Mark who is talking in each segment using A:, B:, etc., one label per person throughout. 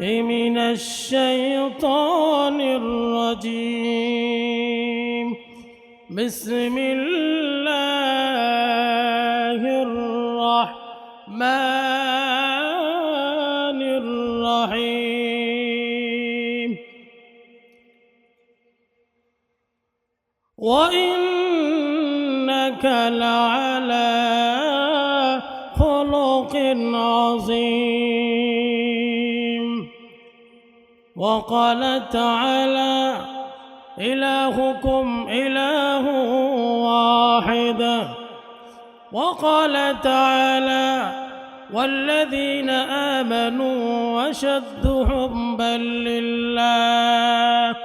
A: من الشيطان الرجيم. بسم الله الرحمن الرحيم. وإنك لعلى وقال تعالى إلهكم إله واحد. وقال تعالى والذين آمنوا وشد حبا لله.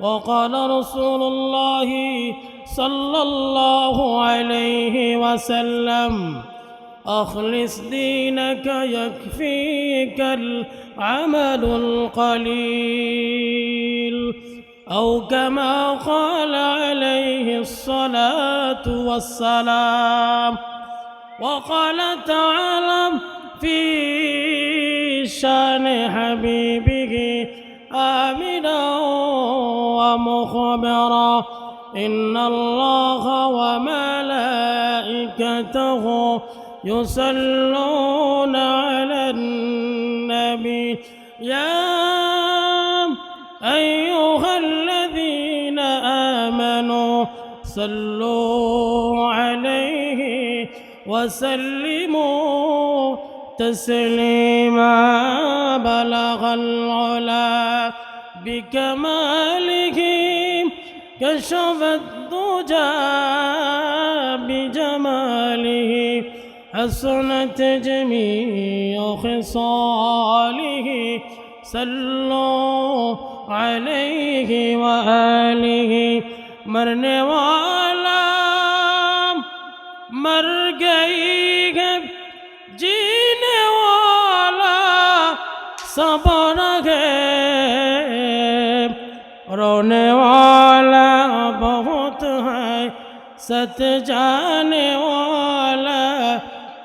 A: وقال رسول الله صلى الله عليه وسلم أخلص دينك يكفيك العمل القليل. أو كما قال عليه الصلاة والسلام وقال تعالى في شان حبيبه آمنا ومخبرا إن الله وملائكته يصلون على النبي. يا أيها الذين آمنوا صلوا عليه وسلموا تسليما. بلغ العلا بكماله كشف الدجى بجماله. حسنت جميع خصاله صلوا عليه وآله مرنے والا مر گئی ہے جینے والا صبر ہے رونے والا بہت ہے ست جانے والا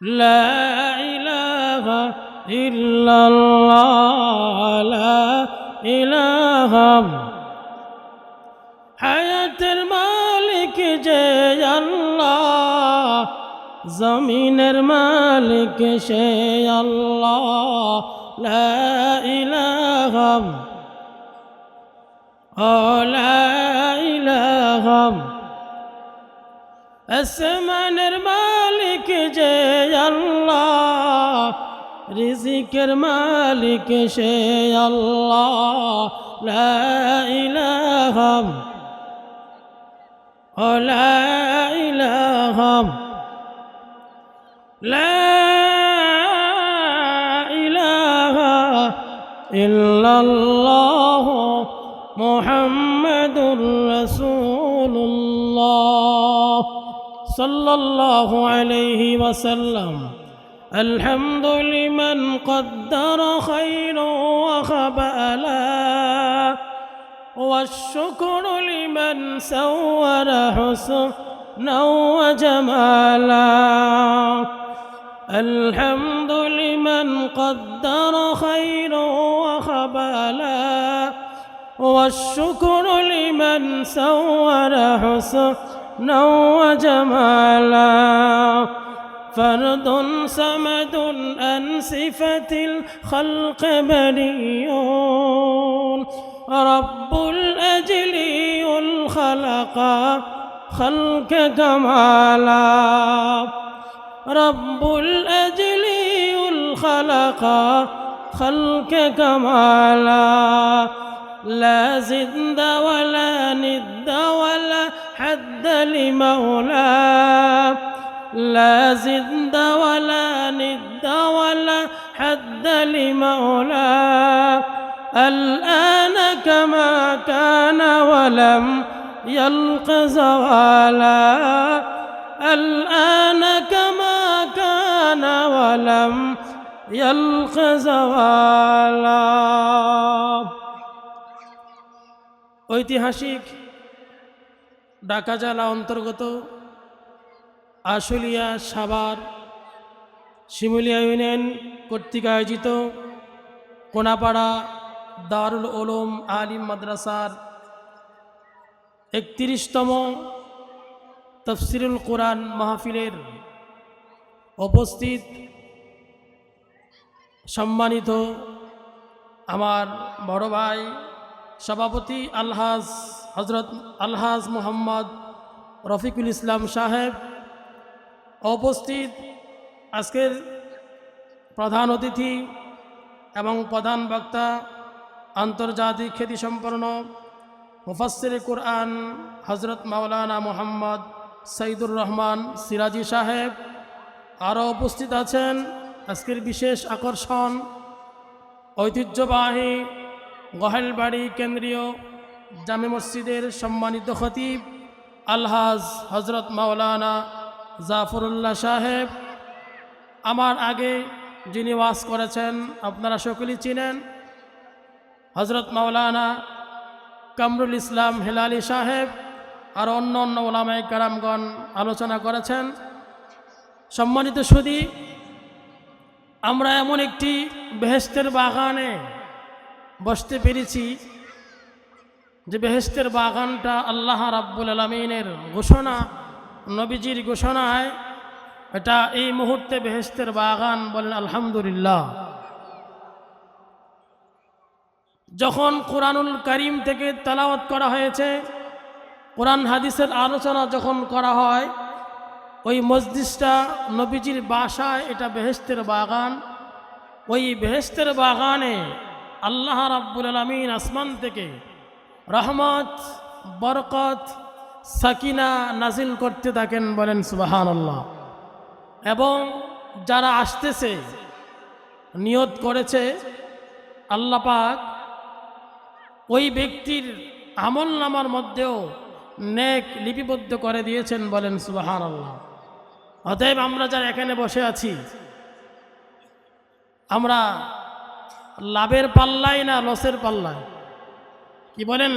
A: لا إله إلا الله لا إله হায়াতের মালিক যে আল্লাহ জমিনের মালিক সে আল্লাহ লা ইলাহা ও লা ইলাহা আসমানের মালিক যে আল্লাহ রিজিকের মালিক সে আল্লাহ লা ইলাহা ও লা ইলাহা লা ইলাহা ইল্লাল্লাহ মুহাম্মাদুর রাসূলুল্লাহ صلى الله عليه وسلم. الحمد لمن قدر خيرا وخبألا والشكر لمن سور حسنا وجمالا. الحمد لمن قدر خيرا وخبالا والشكر لمن سور حسنا وجمالا فرد سمد عن صفة الخلق بريون. رب الأجلي الخلق خلق كمالا رب الأجلي الخلق خلق كمالا لا زد ولا ند ولا حد لمولاه لا زد ولا ند ولا حد لمولاه الآن كما كان ولم يلق زوالا الآن كما كان ولم يلق زوالا ঐতিহাসিক ঢাকা জেলা অন্তর্গত আশুলিয়া সাভার শিমুলিয়া ইউনিয়ন কর্তৃক আয়োজিত কোনাপাড়া দারুল ওলম আলিম মাদ্রাসার একত্রিশতম তফসিরুল কোরআন মাহফিলের উপস্থিত সম্মানিত আমার বড় ভাই সভাপতি আলহাজ হজরত আলহাজ মোহাম্মদ রফিকুল ইসলাম সাহেব উপস্থিত আজকের প্রধান অতিথি এবং প্রধান বক্তা আন্তর্জাতিক খ্যাতিসম্পন্ন মুফাসির কোরআন হজরত মাওলানা মোহাম্মদ সঈদুর রহমান সিরাজি সাহেব আরও উপস্থিত আছেন। আজকের বিশেষ আকর্ষণ ঐতিহ্যবাহী গহেলবাড়ি কেন্দ্রীয় জামে মসজিদের সম্মানিত খতিব আলহাজ হজরত মাওলানা জাফরুল্লাহ সাহেব। আমার আগে যিনি ওয়াজ করেছেন, আপনারা সকলেই চিনেন। হজরত মাওলানা কামরুল ইসলাম হেলালি সাহেব আর অন্য অন্য ওলামাই কারামগণ আলোচনা করেছেন। সম্মানিত সুদী আমরা এমন একটি বেহেস্তের বাগানে বসতে পেরেছি যে বেহেস্তের বাগানটা আল্লাহ রাব্বুল আলমিনের ঘোষণা, নবীজির ঘোষণায় এটা এই মুহূর্তে বেহেস্তের বাগান বলেন আলহামদুলিল্লাহ। যখন কোরআনুল করিম থেকে তালাওয়াত করা হয়েছে, কোরআন হাদিসের আলোচনা যখন করা হয়, ওই মসজিদটা নবীজির বাসায় এটা বেহেস্তের বাগান। ওই বেহেস্তের বাগানে আল্লাহ রাব্বুল আলমিন আসমান থেকে রহমত, বরকত, সাকিনা নাজিল করতে থাকেন বলেন সুবাহান আল্লাহ এবং যারা আসতেছে, নিয়ত করেছে, আল্লাহ পাক ওই ব্যক্তির আমল নামার মধ্যেও নেক লিপিবদ্ধ করে দিয়েছেন বলেন সুবাহান আল্লাহ অতএব আমরা যারা এখানে বসে আছি, আমরা লাভের পাল্লায় না লসের পাল্লায়? কি বলেন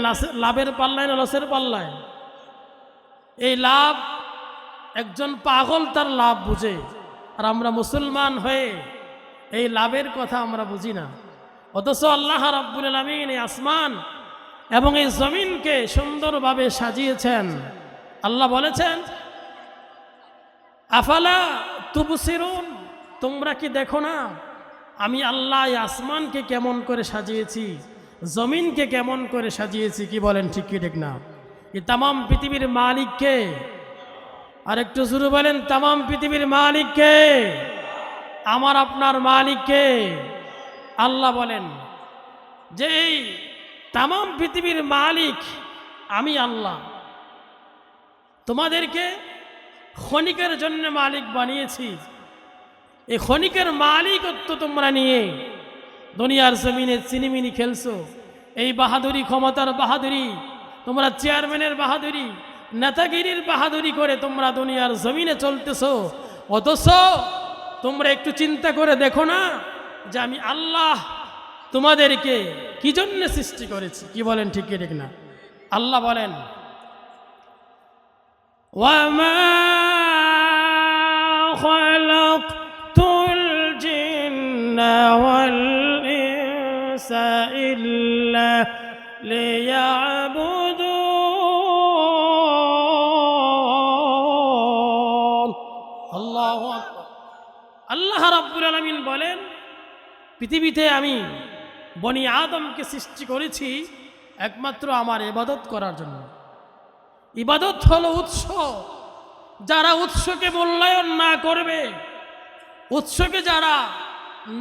A: লাভের পাল্লায় না লসের পাল্লায়? এই লাভ, একজন পাগল তার লাভ বুঝে। আর আমরা মুসলমান হয়ে এই লাভের কথা আমরা বুঝি না। অথচ আল্লাহ রাব্বুল আলমিন এই আসমান এবং এই জমিনকে সুন্দরভাবে সাজিয়েছেন। আল্লাহ বলেছেন, আফালা তুবসিরুন? তোমরা কি দেখো না, আমি আল্লাহ আসমানকে কেমন করে সাজিয়েছি? জমিনকে কেমন করে সাজিয়েছি কি বলেন ঠিক কি ঠিক না? এই তামাম পৃথিবীর মালিককে, আর একটু শুরু বলেন, তামাম পৃথিবীর মালিককে, আমার আপনার মালিককে আল্লাহ বলেন, যে এই তামাম পৃথিবীর মালিক আমি আল্লাহ। তোমাদেরকে ক্ষণিকের জন্য মালিক বানিয়েছি। এই ক্ষণিকের মালিকত্ব তোমরা নিয়ে দুনিয়ার জমিনে চিনিমিনি খেলছো। এই বাহাদুরি ক্ষমতার বাহাদুরি, তোমরা চেয়ারম্যানের বাহাদুরি, নেতাগিরির বাহাদুরি করে তোমরা দুনিয়ার জমিনে চলতেছ। অথচ তোমরা একটু চিন্তা করে দেখো না যে আমি আল্লাহ তোমাদেরকে কি জন্য সৃষ্টি করেছি? কি বলেন ঠিক ঠিক না? আল্লাহ বলেন ওয়া خلقت الجن والإنس إلا ليعبدون الله أكبر আল্লাহ রাব্বুল আলামিন বলেন পৃথিবীতে আমি বনি আদমকে সৃষ্টি করেছি একমাত্র আমার ইবাদত করার জন্য ইবাদত হলো উৎস যারা উৎসকে মূল্যায়ন না করবে উৎসকে যারা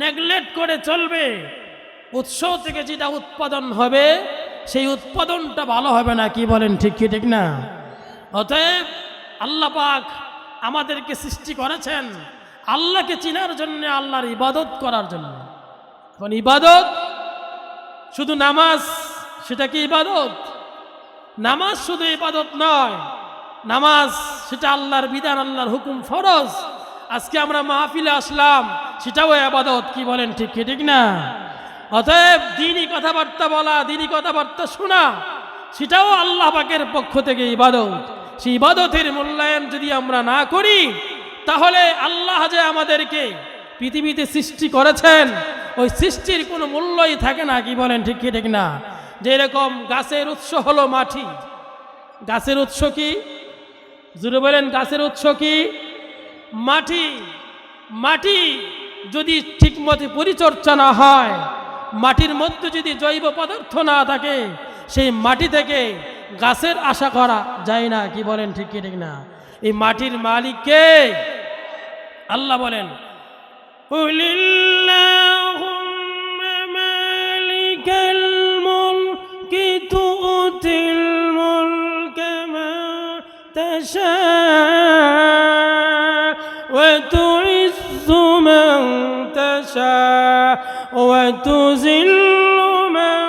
A: নেগলেক্ট করে চলবে উৎস থেকে যেটা উৎপাদন হবে, সেই উৎপাদনটা ভালো হবে না, কি বলেন ঠিক কি, ঠিক না? অতএব আল্লাহ পাক আমাদেরকে সৃষ্টি করেছেন আল্লাহকে চিনার জন্য, আল্লাহর ইবাদত করার জন্য। এখন ইবাদত শুধু নামাজ, সেটা কি ইবাদত? নামাজ শুধু ইবাদত নয়, নামাজ সেটা আল্লাহর বিধান, আল্লাহর হুকুম ফরজ। আজকে আমরা মাহফিলে আসলাম, সেটাও আবাদত কি বলেন ঠিক কি, ঠিক না? অতএব দিনই কথাবার্তা বলা, দিনই কথাবার্তা শোনা, সেটাও আল্লাহ পাকের পক্ষ থেকে ইবাদত। সেই ইবাদতের মূল্যায়ন যদি আমরা না করি, তাহলে আল্লাহ যে আমাদেরকে পৃথিবীতে সৃষ্টি করেছেন, ওই সৃষ্টির কোনো মূল্যই থাকে না, কি বলেন ঠিক কি, ঠিক না? যেরকম গাছের উৎস হলো মাটি। গাছের উৎস কি? জুড়ে বলেন, গাছের উৎস কি? মাটি। মাটি যদি ঠিকমতো পরিচর্যা না হয় মাটির মধ্যে যদি জৈব পদার্থ না থাকে, সেই মাটি থেকে গাছের আশা করা যায় না। কি বলেন ঠিক কি ঠিক না? এই মাটির মালিককে আল্লাহ বলেন قل وتذل من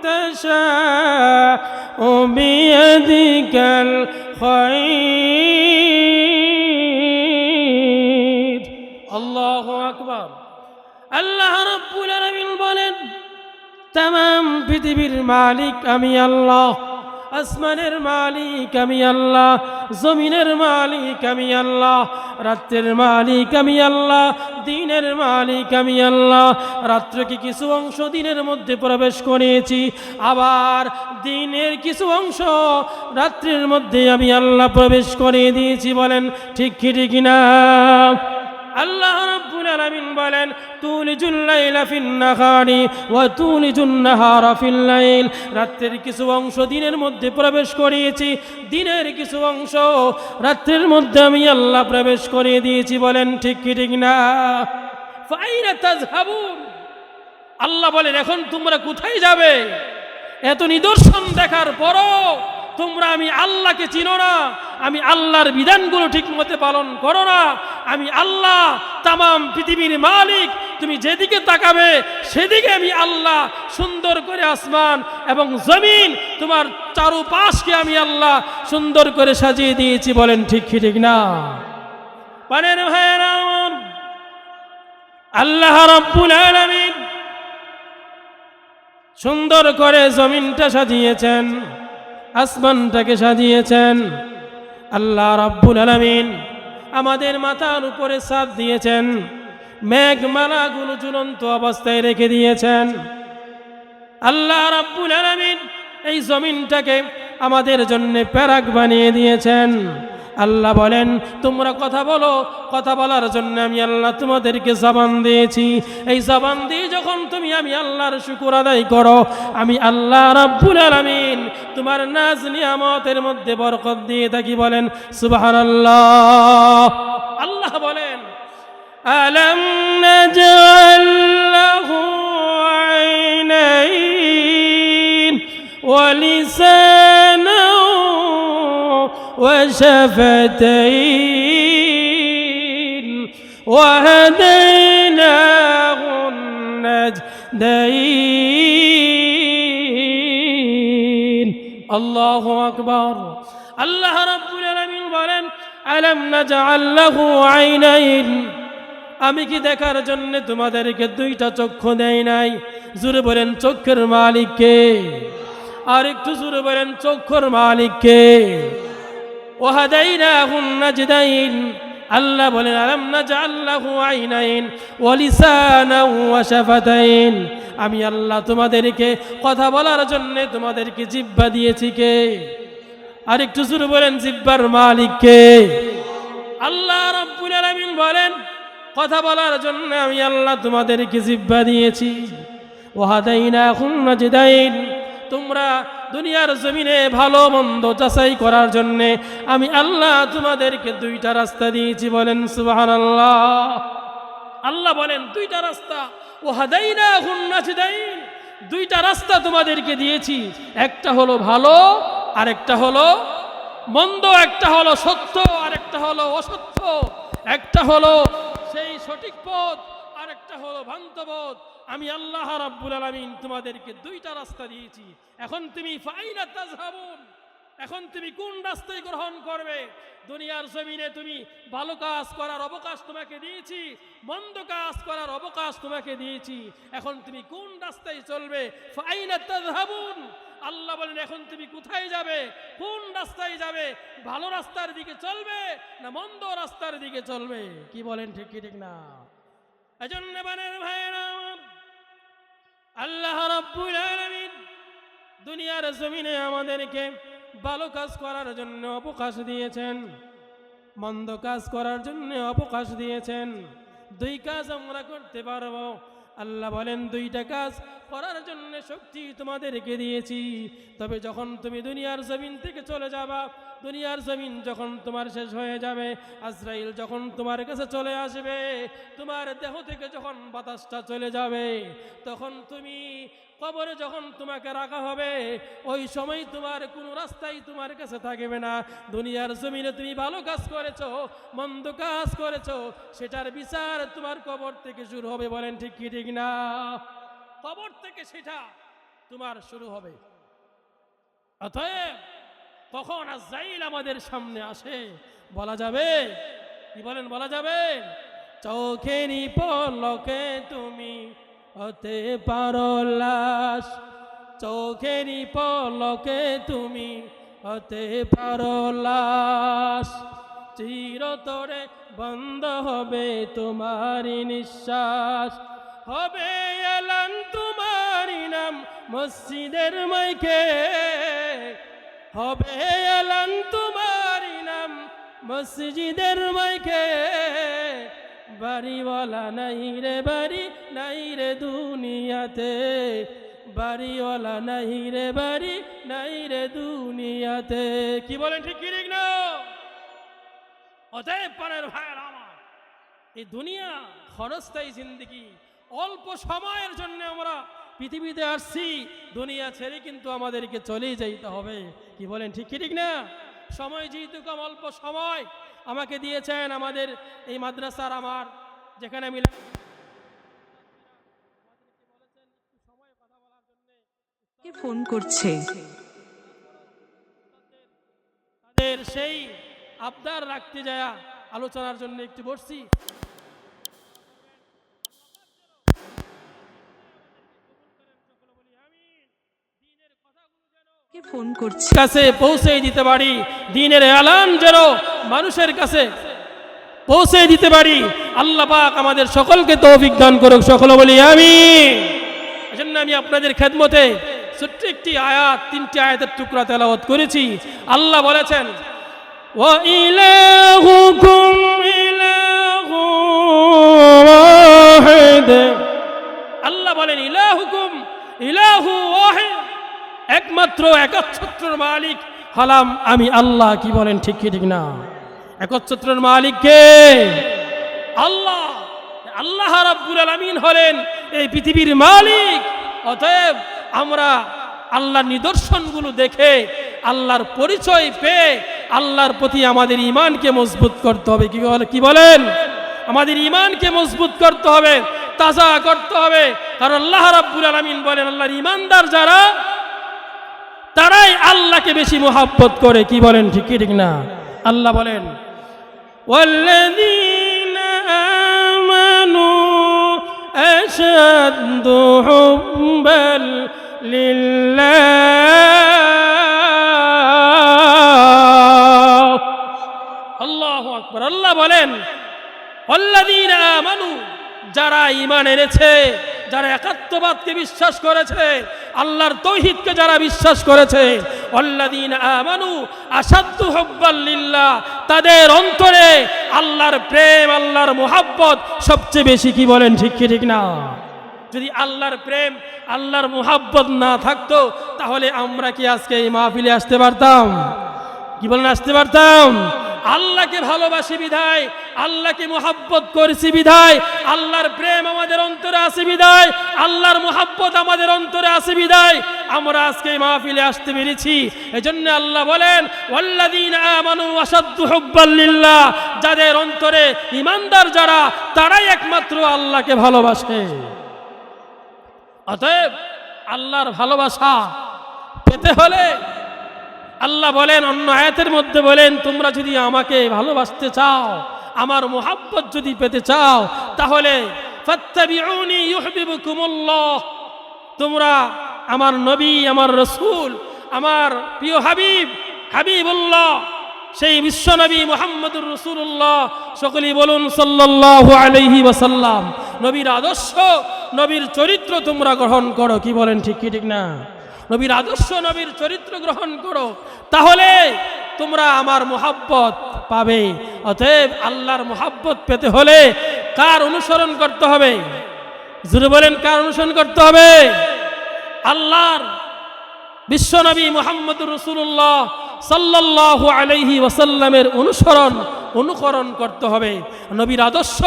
A: تشاء بيدك الخير الله أكبر আল্লাহ রব্বুল আলামিন বলেন তাম পৃথিবীর মালিক আমি আল্লাহ আসমানের মালিক আমি আল্লাহ, জমিনের মালিক আমি আল্লাহ, রাত্রের মালিক আমি আল্লাহ, দিনের মালিক আমি আল্লাহ। রাত্রকে কিছু অংশ দিনের মধ্যে প্রবেশ করেছি, আবার দিনের কিছু অংশ রাত্রির মধ্যে আমি আল্লাহ প্রবেশ করে দিয়েছি বলেন, ঠিক কি, ঠিক না? আল্লাহ রাব্বুল আলামিন বলেন তুলিজুল লাইলা ফিন নাহারি ওয়া তুলিজুন নাহারা ফিল লাইল। রাতের কিছু অংশ দিনের মধ্যে প্রবেশ করিয়েছি। দিনের কিছু অংশ রাত্রের মধ্যে আমি আল্লাহ প্রবেশ করিয়ে দিয়েছি বলেন, ঠিক কি, ঠিক না? ফাইনা তাযহাবুন আল্লাহ বলেন, এখন তোমরা কোথায় যাবে? এত নিদর্শন দেখার পরও তোমরা আমি আল্লাহকে চিনো না। আমি আল্লাহর বিধানগুলো ঠিক মতে পালন করো না। আমি আল্লাহ, তামাম পৃথিবীর মালিক। তুমি যেদিকে তাকাবে, সেদিকে আমি আল্লাহ, সুন্দর করে আসমান এবং জমিন, তোমার চারুপাশকে আমি আল্লাহ সুন্দর করে সাজিয়ে দিয়েছি বলেন ঠিক ঠিক না? পানের ভাইয়েরা, আল্লাহ সুন্দর করে জমিনটা সাজিয়েছেন, আসমানটাকে সাজিয়েছেন। আল্লাহ রাব্বুল আলামিন আমাদের মাথার উপরে সাথ দিয়েছেন, মেঘমালাগুলো ঝুলন্ত অবস্থায় রেখে দিয়েছেন। আল্লাহ রাব্বুল আলামিন এই জমিনটাকে আমাদের জন্য প্যারাক বানিয়ে দিয়েছেন। আল্লাহ বলেন, তোমরা কথা বলো, কথা বলার জন্য আমি আল্লাহ তোমাদেরকে জবান দিয়েছি। এই জবান দিয়ে যখন তুমি আমি আল্লাহর শুকুর আদায় করো, আমি আল্লাহ রাব্বুল আলামিন তোমার নাজ নিয়ামতের মধ্যে বরকত দিয়ে থাকি বলেন, সুবহানাল্লাহ। আল্লাহ বলেন, আলম আল্লাহ লাহু আইনাইন ওয়া وشفتين وهديناه النجدين الله أكبر الله رب العالمين বলেন ألم نجعل له عينين আমি কি দেখার জন্য তোমাদেরকে দুইটা চক্ষু দেয় নাই জুড়ে বলেন চক্ষুর মালিককে আর একটু জুড়ে বলেন চক্ষুর মালিককে ওহাদাইনাহুন নাজদাইন আল্লাহ বলেন, আলাম নাজআল্লাহু আইনাইন ওয়া লিসানাও ওয়া শাফাতাইন. আমি আল্লাহ তোমাদেরকে কথা বলার জন্য তোমাদেরকে জিহ্বা দিয়েছি কে? আর একটু জোরে বলেন, জিহ্বার মালিক কে? আল্লাহ রাব্বুল আলামিন বলেন, কথা বলার জন্য আমি আল্লাহ তোমাদেরকে জিব্বা দিয়েছি। ওহাদাইনা খুন্না জিদাইন তোমরা দুনিয়ার জমিনে ভালো মন্দ যাচাই করার জন্যে আমি আল্লাহ তোমাদেরকে দুইটা রাস্তা দিয়েছি বলেন সুবাহান আল্লাহ আল্লাহ বলেন, দুইটা রাস্তা। ওহাদাইনা খুন্না জিদাইন দুইটা রাস্তা তোমাদেরকে দিয়েছি। একটা হলো ভালো আর একটা হলো মন্দ, একটা হলো সত্য আর একটা হলো অসত্য। একটা হলো সেই সঠিক পথ আর একটা হলো ভ্রান্ত পথ। আমি আল্লাহ রাব্বুল আলামিন তোমাদেরকে দুইটা রাস্তা দিয়েছি। এখন তুমি এখন তুমি কোন রাস্তায় গ্রহণ করবে? দুনিয়ার জমিনে তুমি ভালো কাজ করার অবকাশ তোমাকে দিয়েছি মন্দ কাজ করার অবকাশ তোমাকে দিয়েছি। এখন তুমি কোন রাস্তায় চলবে? আল্লাহ বলেন এখন তুমি কোথায় যাবে? কোন রাস্তায় যাবে? ভালো রাস্তার দিকে চলবে না মন্দ রাস্তার দিকে চলবে? কি বলেন ঠিক কি ঠিক না? এজন্য বানের আমার, আল্লাহ রাব্বুল আলামিন দুনিয়ার জমিনে আমাদেরকে ভালো কাজ করার জন্য অবকাশ দিয়েছেন, মন্দ কাজ করার জন্য অবকাশ দিয়েছেন। দুই কাজ আমরা করতে পারব। আল্লাহ বলেন, দুইটা কাজ করার জন্য শক্তি তোমাদেরকে দিয়েছি। তবে যখন তুমি দুনিয়ার জমিন থেকে চলে যাবা, দুনিয়ার জমিন যখন তোমার শেষ হয়ে যাবে, আজরাইল যখন তোমার কাছে চলে আসবে, তোমার দেহ থেকে যখন বাতাসটা চলে যাবে, তখন তুমি কবরে যখন তোমাকে রাখা হবে, ওই সময় তোমার কোনো রাস্তাই তোমার কাছে থাকবে না। দুনিয়ার জমিনে তুমি ভালো কাজ করেছ, মন্দ কাজ করেছ, সেটার বিচার তোমার কবর থেকে শুরু হবে বলেন ঠিক কি, ঠিক না? কবর থেকে সেটা তোমার শুরু হবে। অতএব কখন আজাইল আমাদের সামনে আসে, বলা যাবে? কি বলেন, বলা যাবে? চোখেরই পলকে তুমি হতে পারো লাশ, চোখেরই পলকে তুমি হতে পারো লাশ। চিরতরে বন্ধ হবে তোমারই নিঃশ্বাস, হবে এলান তোমারই নাম মসজিদের মাইকে। হবে এলান তোমারই নাম মসজিদের মাইকে। বাড়িওয়ালা নাই রে বাড়ি, নাই রে দুনিয়াতে। বাড়িওয়ালা নাই রে বাড়ি, নাই রে দুনিয়াতে। কি বলেন ঠিক ঠিক না? অতএব পারের ভাইয়ের আমার। এই দুনিয়া ক্ষণস্থায়ী জিন্দগি। অল্প সময়ের জন্য আমরা পৃথিবীতে আসছি, দুনিয়া ছেড়ে কিন্তু আমাদেরকে চলেই যাইতে হবে। কি বলেন ঠিক ঠিক না? সময় যেহেতু কম অল্প সময়। আমাকে দিয়েছেন আমাদের এই মাদ্রাসার আমার যেখানে আমি
B: কে ফোন করছে?
A: তাদের সেই আবদার রাখতে যায় আলোচনার জন্য একটু বসছি।
B: কে ফোন করছে?
A: কাছে পৌঁছে দিতে পারি। দিনের এলান যেন মানুষের কাছে পৌঁছে দিতে পারি। আল্লাহ পাক আমাদের সকলকে তৌফিক দান করুক, সকল বলি আমি এজন্য আমি আপনাদের খেদমতে ছোট্ট একটি আয়াত, তিনটি আয়াতের টুকরা তেলাওয়াত করেছি। আল্লাহ বলেছেন ও ইলাহুকুম ইলাহু ওয়াহিদ। আল্লাহ বলেন, ইলাহুকুম ইলাহু ওয়াহিদ। একমাত্র একচ্ছত্রর মালিক হলাম আমি, আল্লাহ কি বলেন, ঠিক কি, ঠিক না? একচ্ছত্রর মালিক কে আল্লাহ আল্লাহ রাব্বুল আলামিন হলেন এই পৃথিবীর মালিক। অতএব আমরা আল্লাহর নিদর্শনগুলো দেখে, আল্লাহর পরিচয় পেয়ে, আল্লাহর প্রতি আমাদের ইমানকে মজবুত করতে হবে। কি বলে, কি বলেন? আমাদের ইমানকে মজবুত করতে হবে, তাজা করতে হবে। কারণ আল্লাহ রাব্বুল আলামিন বলেন, আল্লাহর ইমানদার যারা, তারাই আল্লাহকে বেশি মোহাব্বত করে। কি বলেন, ঠিক ঠিক না? আল্লাহ বলেন والذين آمنوا أشد حبا لله আল্লাহ আকবর আল্লাহ বলেন অল্লাদিন আমানু যারা ইমান এনেছে যারা একাত্মবাদকে বিশ্বাস করেছে আল্লাহর তৌহিদকে যারা বিশ্বাস করেছে অল্লাদিন আমানু আসাদ্দু হব্বাল্লিল্লাহ তাদের অন্তরে আল্লাহর প্রেম, আল্লাহর মোহাব্বত সবচেয়ে বেশি কি বলেন ঠিক কি, ঠিক না? যদি আল্লাহর প্রেম, আল্লাহর মোহাব্বত না থাকতো, তাহলে আমরা কি আজকে এই মাহফিলে আসতে পারতাম? কি বলেন, আসতে পারতাম? আল্লাহকে ভালোবাসি বিধায়, আল্লাহকে মোহাব্বত করেছি বিধায়, আল্লাহর প্রেম আমাদের অন্তরে আছে বিধায়, আল্লাহর মোহাব্বত আমাদের অন্তরে আছে বিধায়। আমরা আজকে মাহফিলে আসতে পেরেছি। এজন্য আল্লাহ বলেন লিল্লাহ। যাদের অন্তরে ইমানদার যারা, তারাই একমাত্র আল্লাহকে ভালোবাসে। অতএব আল্লাহর ভালোবাসা পেতে হলে আল্লাহ বলেন, অন্য আয়াতের মধ্যে বলেন, তোমরা যদি আমাকে ভালোবাসতে চাও, আমার মোহাব্বত যদি পেতে চাও, তাহলে তোমরা আমার নবী, আমার রসুল, আমার প্রিয় হাবিব, হাবিবুল্লাহ, সেই বিশ্বনবী মোহাম্মদুর রসুল্লাহ সকলেই বলুন সাল্লাল্লাহু আলাইহি ওয়াসাল্লাম, নবীর আদর্শ, নবীর চরিত্র তোমরা গ্রহণ করো, কি বলেন ঠিক কি ঠিক না? নবীর আদর্শ, নবীর চরিত্র গ্রহণ করো। তাহলে তোমরা আমার মোহাব্বত পাবে। অতএব আল্লাহর মোহাব্বত পেতে হলে কার অনুসরণ করতে হবে? জুড়ে বলেন, কার অনুসরণ করতে হবে? আল্লাহর বিশ্বনবী মোহাম্মদ রসুল্লাহ সাল্লাল্লাহু আলাইহি ওয়াসাল্লামের অনুসরণ, অনুকরণ করতে হবে। নবীর আদর্শ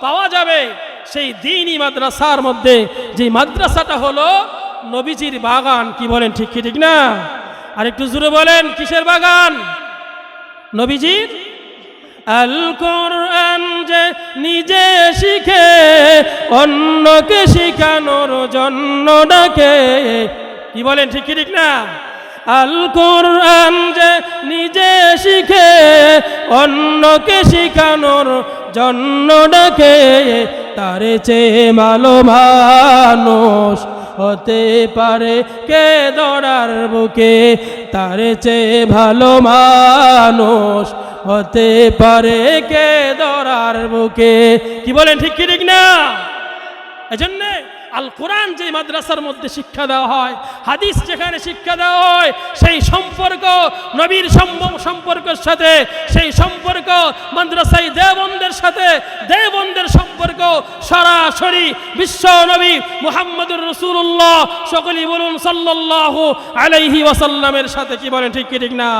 A: পাওয়া যাবে সেই দিনই মাদ্রাসার মধ্যে। যে মাদ্রাসাটা হলো নবীজির বাগান, কি বলেন, ঠিক কি, ঠিক না? আর একটু জুড়ে বলেন, কিসের বাগান? নবীজির? আল কোরআন যে নিজে শিখে, অন্যকে শিখানোর জন্য ডাকে। কি বলেন, ঠিক কি, ঠিক না? আল কোরআন যে নিজে শিখে, অন্যকে শিখানোর জন্য ডাকে। তারে চেয়ে ভালো মানুষ হতে পারে, কে দড়ার বুকে? তার চেয়ে ভালো মানুষ হতে পারে, কে দড়ার বুকে? কি বলেন, ঠিক কি, ঠিক না? এজন্য আল কোরআন যে মাদ্রাসার মধ্যে শিক্ষা দেওয়া হয়, হাদিস যেখানে শিক্ষা দেওয়া হয়, সেই সম্পর্ক, নবীর সম্পর্কের সাথে, সেই সম্পর্ক মাদ্রাসাই দেবন্দের সাথে দেবন্দের সম্পর্ক সরাসরি বিশ্ব নবী মুহাম্মদুর রসুল্লাহ সকলেই বলুন সাল্লাল্লাহু আলাইহি ওয়াসাল্লামের সাথে কি বলেন, ঠিক কি, ঠিক না?